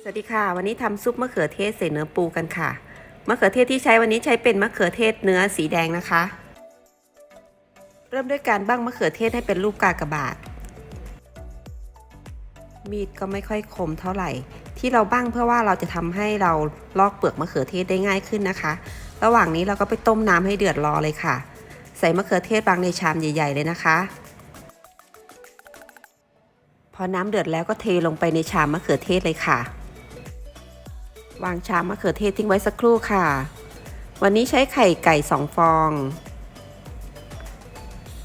สวัสดีค่ะ วันนี้ทำซุปมะเขือเทศใส่เนื้อปูกันค่ะ มะเขือเทศที่ใช้วันนี้ใช้เป็นมะเขือเทศเนื้อสีแดงนะคะ เริ่มด้วยการบ้างมะเขือเทศให้เป็นรูปกากบาท มีดก็ไม่ค่อยคมเท่าไหร่ ที่เราบ้างเพื่อว่าเราจะทำให้เราลอกเปลือกมะเขือเทศได้ง่ายขึ้นนะคะ ระหว่างนี้เราก็ไปต้มน้ำให้เดือดรอเลยค่ะ ใส่มะเขือเทศบางในชามใหญ่ ๆ เลยนะคะ พอน้ำเดือดแล้วก็เทลงไปในชามมะเขือเทศเลยค่ะ วางชามมะเขือเทศทิ้งไว้สักครู่ค่ะ วันนี้ใช้ไข่ไก่สองฟอง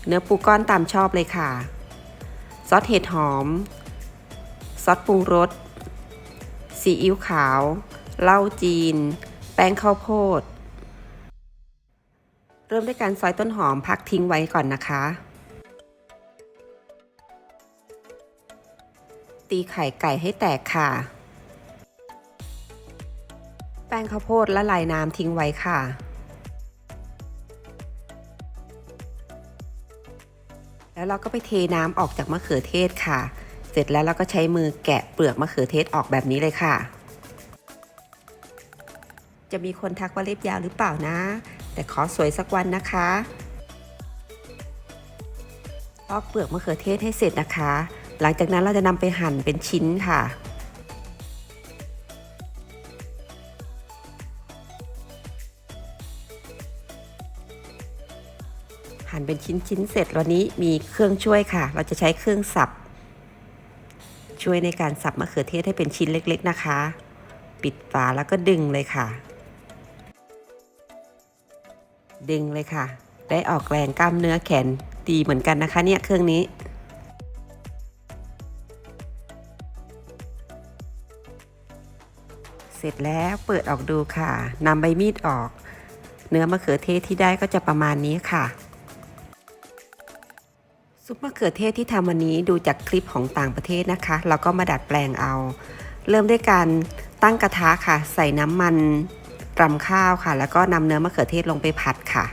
เนื้อปูก้อนตามชอบเลยค่ะ ซอสเห็ดหอม ซอสปรุงรส ซีอิ๊วขาว เหล้าจีน แป้งข้าวโพด เริ่มด้วยการซอยต้นหอมพักทิ้งไว้ก่อนนะคะตีไข่ไก่ให้แตกค่ะ ป้งข้าวโพดละลายน้ำทิ้งไว้ค่ะ แล้วเราก็ไปเทน้ำออกจากมะเขือเทศค่ะ เสร็จแล้วเราก็ใช้มือแกะเปลือกมะเขือเทศออกแบบนี้เลยค่ะ จะมีคนทักว่าเล็บยาวหรือเปล่านะ แต่ขอสวยสักวันนะคะลอกเปลือกมะเขือเทศให้เสร็จนะคะ หลังจากนั้นเราจะนำไปหั่นเป็นชิ้นค่ะ หั่นเป็นชิ้นๆเสร็จวันนี้มีเครื่องช่วยค่ะ เราจะใช้เครื่องสับ ช่วยในการสับมะเขือเทศให้เป็นชิ้นเล็ก ๆนะคะ ปิดฝาแล้วก็ดึงเลยค่ะ ดึงเลยค่ะ ได้ออกแรงกล้ามเนื้อแขนดีเหมือนกันนะคะ เนี่ยเครื่องนี้เสร็จแล้วเปิดออกดูค่ะนำใบมีดออก เนื้อมะเขือเทศที่ได้ก็จะประมาณนี้ค่ะ ซุปมะเขือเทศที่ทำวันนี้ดูจากคลิปของต่างประเทศนะคะเราก็มาดัดแปลงเอา เริ่มด้วยการตั้งกระทะค่ะ ใส่น้ำมันรำข้าวค่ะ แล้วก็นำเนื้อมะเขือเทศลงไปผัดค่ะ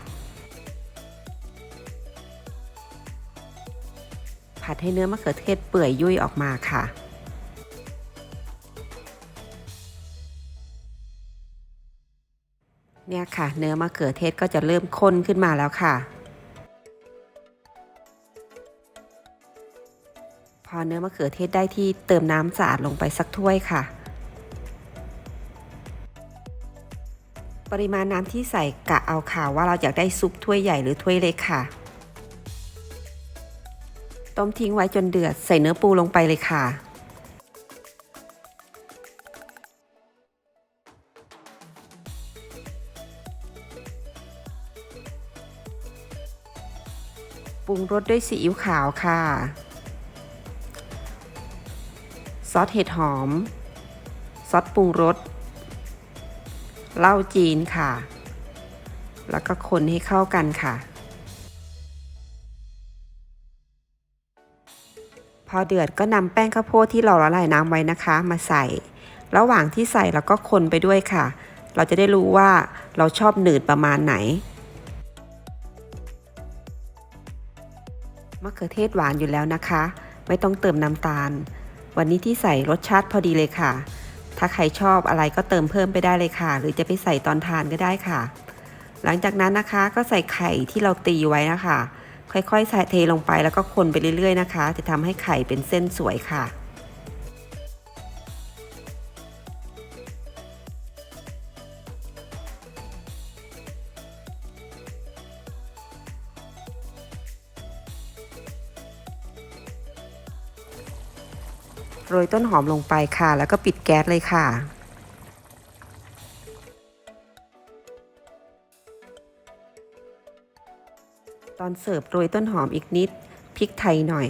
ผัดให้เนื้อมะเขือเทศเปื่อยยุ่ยออกมาค่ะเนี่ยค่ะ เนื้อมะเขือเทศก็จะเริ่มข้นขึ้นมาแล้วค่ะ พอเนื้อมะเขือเทศได้ที่เติมน้ำสะอาดลงไปสักถ้วยค่ะ ปริมาณน้ำที่ใส่กะเอาค่ะว่าเราอยากได้ซุปถ้วยใหญ่หรือถ้วยเล็กค่ะ ต้มทิ้งไว้จนเดือดใส่เนื้อปูลงไปเลยค่ะปรุงรสด้วยซีอิ๊วขาวค่ะ ซอสเห็ดหอม ซอสปรุงรสเหล้าจีนค่ะ แล้วก็คนให้เข้ากันค่ะ พอเดือดก็นำแป้งข้าวโพดที่เราละลายน้ำไว้นะคะ มาใส่ ระหว่างที่ใส่เราก็คนไปด้วยค่ะ เราจะได้รู้ว่าเราชอบหนืดประมาณไหนมะเขือเทศหวานอยู่แล้วนะคะ ไม่ต้องเติมน้ำตาล วันนี้ที่ใส่รสชาติพอดีเลยค่ะ ถ้าใครชอบอะไรก็เติมเพิ่มไปได้เลยค่ะ หรือจะไปใส่ตอนทานก็ได้ค่ะ หลังจากนั้นนะคะก็ใส่ไข่ที่เราตีไว้นะคะ ค่อยๆใส่เทลงไปแล้วก็คนไปเรื่อยๆนะคะ จะทำให้ไข่เป็นเส้นสวยค่ะ โรยต้นหอมลงไปค่ะ แล้วก็ปิดแก๊สเลยค่ะ ตอนเสิร์ฟโรยต้นหอมอีกนิดพริกไทยหน่อย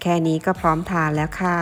แค่นี้ก็พร้อมทานแล้วค่ะ